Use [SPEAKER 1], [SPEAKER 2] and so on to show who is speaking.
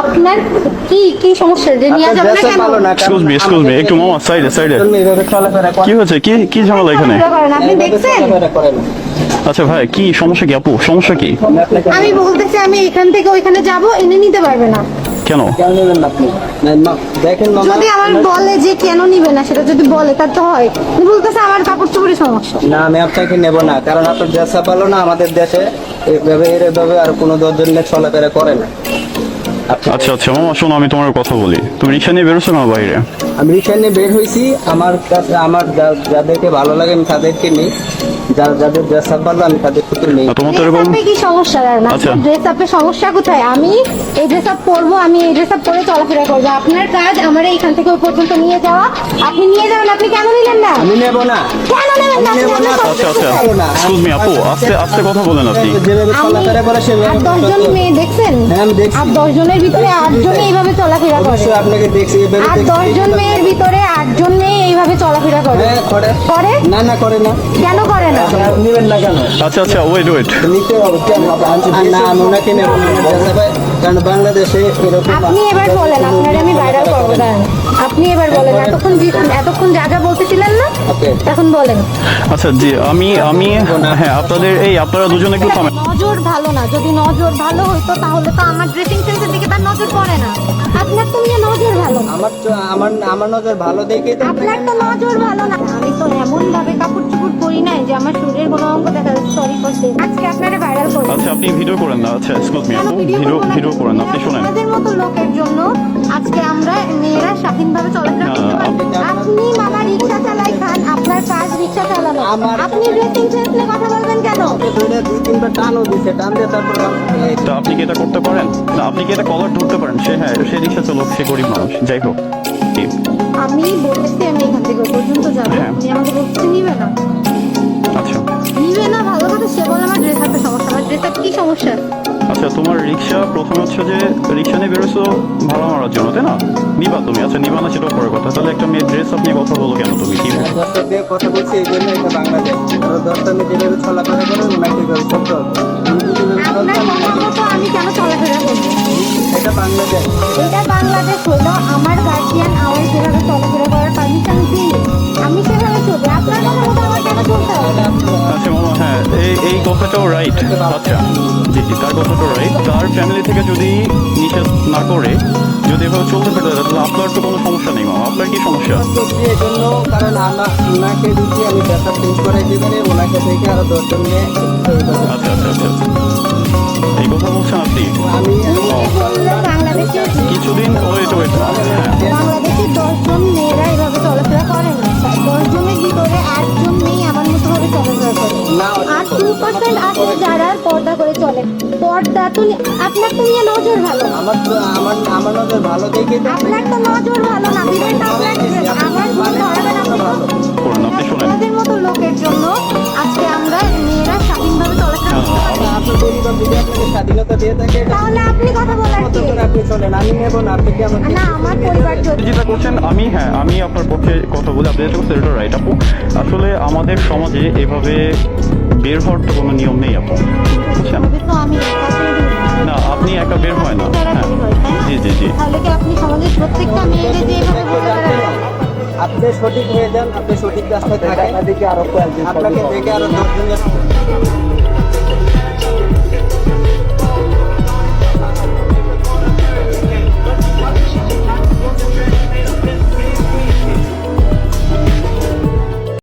[SPEAKER 1] আপনার কি কি সমস্যা? যে নিয়ে যাবেন না কেন?
[SPEAKER 2] এক্সকিউজ মি এক্সকিউজ মি একটু মামা সাইডে কি হয়েছে? কি কি ঝামেলা এখানে?
[SPEAKER 1] আপনি দেখছেন।
[SPEAKER 2] আচ্ছা ভাই কি সমস্যা কি আপু? সমস্যা কি?
[SPEAKER 3] আমি
[SPEAKER 1] বলতেছি আমি এখান থেকে ওইখানে যাব এনে নিতে পারবে না।
[SPEAKER 2] কেন?
[SPEAKER 3] কেন নেবেন না আপনি? না, দেখেন মামা
[SPEAKER 1] যদি আমার বলে যে কেন নিবে না সেটা যদি বলে তার তো হয়। বলতেছে আমার কাপড় চোপড়ের সমস্যা।
[SPEAKER 3] না আমি আপনাকে নেব না কারণ আপনার দেশা পালো না আমাদের দেশে এইভাবে এইভাবে আর কোনো দশজন চলাফেরা করে না।
[SPEAKER 2] আচ্ছা আচ্ছা মামা শোনো আমি তোমার কথা বলি। তুমি রিক্সা নিয়ে বেরোছো না বাইরে?
[SPEAKER 3] আমি রিক্সা নিয়ে বের হয়েছি। আমার কাছে আমার যা- যাদেরকে ভালো লাগে আমি তাদেরকে নিই। যার যাদের ড্রেস ভালো আমি তাদেরকে নিই।
[SPEAKER 2] আর তোমার তো এরকম
[SPEAKER 1] কি সমস্যা? না
[SPEAKER 2] আচ্ছা।
[SPEAKER 1] ড্রেস আপে সমস্যা কোথায়? আমি এই ড্রেস আপ পরবো আমি এই ড্রেস আপ পরে চলাফেরা করব। আপনার কাজ আমার এইখান থেকে ওই পর্যন্ত নিয়ে যাওয়া। আপনি নিয়ে যাবেন আপনি কেন নিলেন না?
[SPEAKER 3] আমি নেব না।
[SPEAKER 1] কেন নেবেন না?
[SPEAKER 3] আমি নেব না।
[SPEAKER 1] আপনার
[SPEAKER 2] আচ্ছা আচ্ছা।
[SPEAKER 3] না।
[SPEAKER 2] এক্সকিউজ মি আপু আস্তে আস্তে কথা বলেন আপনি।
[SPEAKER 3] যেভাবে চলাফেরা করে সেভাবে
[SPEAKER 1] আট দশজন মেয়ে দেখছেন?
[SPEAKER 3] দেখছি।
[SPEAKER 1] আট দশজনের ভিতরে আটজনে এইভাবে চলাফেরা করে
[SPEAKER 3] অবশ্যই আপনাকে দেখছি
[SPEAKER 1] আট। দশজন মেয়ের ভিতরে আটজন মেয়ে এইভাবে চলাফেরা করে?
[SPEAKER 3] হ্যাঁ করে।
[SPEAKER 1] করে?
[SPEAKER 3] না না করে না।
[SPEAKER 1] কেন করে না?
[SPEAKER 3] নেবেন না কেন?
[SPEAKER 2] আচ্ছা আচ্ছা ওয়েট ওয়েট
[SPEAKER 3] নিতে হবে কেন? আর না আমি ওনাকে নেব। না আমার কারণ বাংলাদেশে এরকম
[SPEAKER 1] আপনি এবার বলেন আপনার আমি ভাইরাল করব আপনি এবার বলেন এতক্ষণ এতক্ষণ যা যা বলতেছিলেন না. এখন বলেন।
[SPEAKER 2] আচ্ছা জি আমি আমি হ্যাঁ আপনাদের এই আপনারা দুজন একটু থামেন
[SPEAKER 1] নজর ভালো না যদি নজর ভালো হইতো তাহলে তো আমার ড্রেসিং সেন্সের দিকে তার নজর
[SPEAKER 3] আমার তো আমার আমার নজর ভালো দেখে তো
[SPEAKER 1] আপনার তো নজর ভালো না। আমি তো এমন ভাবে কাপড় চোপড় পরি নাই যে আমার শরীরের কোনো অঙ্গ দেখা যাচ্ছে সরি করতে আজকে আপনারা ভাইরাল করেন।
[SPEAKER 2] আচ্ছা আপনি ভিডিও করেন না। আচ্ছা এক্সকিউজ মি আপু
[SPEAKER 1] ভিডিও
[SPEAKER 2] ভিডিও
[SPEAKER 1] না?
[SPEAKER 2] করেন আপনি শুনেন।
[SPEAKER 1] আমাদের মতো লোকের জন্য আজকে আমরা মেয়েরা স্বাধীনভাবে চলাফেরা
[SPEAKER 2] না,
[SPEAKER 1] করতে পারি।
[SPEAKER 2] আপনি-
[SPEAKER 1] মামা রিকশা চালাই আপনার রিক্সা চালানো। আপনি ড্রেসিং সেন্স কথা বলবেন কেন?
[SPEAKER 3] দুই তিনবার টানও দিছে টান দিয়ে তারপর
[SPEAKER 2] তো আপনি কি এটা করতে পারেন? না আপনি কি এটা কলার ধরতে পারেন? সে হ্যাঁ সে রিক্সা চালক সে গরিব মানুষ। যাই হোক
[SPEAKER 1] আমি বলেছি আমি এখান থেকে পর্যন্ত যাব।
[SPEAKER 2] হ্যাঁ।
[SPEAKER 1] আমাকে বলতে নিবে না।
[SPEAKER 2] আচ্ছা তোমার রিক্সা প্রথমে হচ্ছে যে রিক্সা নিয়ে বেরোছো ভাড়া মারার জন্য তাই না? নিবা তুমি আচ্ছা নিবা না সেটা পরের কথা। তাহলে একটা মেয়ে ড্রেস আপনি কথা বলো কেন তুমি কি
[SPEAKER 3] দিয়ে কথা বলছি এই জন্য এটা বাংলাদেশ। যেভাবে চলাফেরা করে ওনাকে
[SPEAKER 1] আমি কেন চলাফেরা করব
[SPEAKER 3] এটা বাংলাদেশ।
[SPEAKER 1] এটা বাংলাদেশ হলো
[SPEAKER 2] কথাটাও রাইট আচ্ছা জি জি তার কথাটাও রাইট তার ফ্যামিলি থেকে যদি নিষেধ না করে যদি এভাবে চলতে পেরে তাহলে আপনার তো কোনো সমস্যা নেই মামা আপনার কি সমস্যা?
[SPEAKER 3] এই জন্য কারণ আমার ওনাকে যদি আমি ব্যবসা চেঞ্জ করাই দিবেন ওনাকে থেকে আরও দশজন নিয়ে
[SPEAKER 2] আচ্ছা আচ্ছা আচ্ছা।
[SPEAKER 1] পার্সেন্ট আছে যারা পর্দা করে চলে। পর্দা তো আপনার তো নিয়ে নজর ভালো।
[SPEAKER 3] আমার তো আমার আমার নজর ভালো দেখে
[SPEAKER 1] আপনার তো নজর ভালো না না আপনার আমার
[SPEAKER 3] দিয়ে থাকে।
[SPEAKER 1] তাহলে আপনি কথা বলার কি?
[SPEAKER 3] আপনি চলেন আমি নেব না আপনি কি আমাকে
[SPEAKER 1] না আমার পরিবার
[SPEAKER 2] যেটা করছেন আমি হ্যাঁ আমি আপনার পক্ষে কথা বলি আপনি যেটা করছেন এটা রাইট আপু। আসলে আমাদের সমাজে এভাবে বের হওয়ার তো কোনো নিয়ম নেই আপু। বুঝছেন?
[SPEAKER 1] না।
[SPEAKER 2] না আপনি একা বের হয় না। হ্যাঁ।
[SPEAKER 1] হয়?
[SPEAKER 2] জি জি জি।
[SPEAKER 1] তাহলে কি আপনি সমাজের প্রত্যেকটা মেয়েকে যে এভাবে বলে বেড়াবেন?
[SPEAKER 3] আপনি সঠিক হয়ে যান আপনি সঠিক রাস্তায় থাকেন। আপনাকে দেখে আরও দশজনের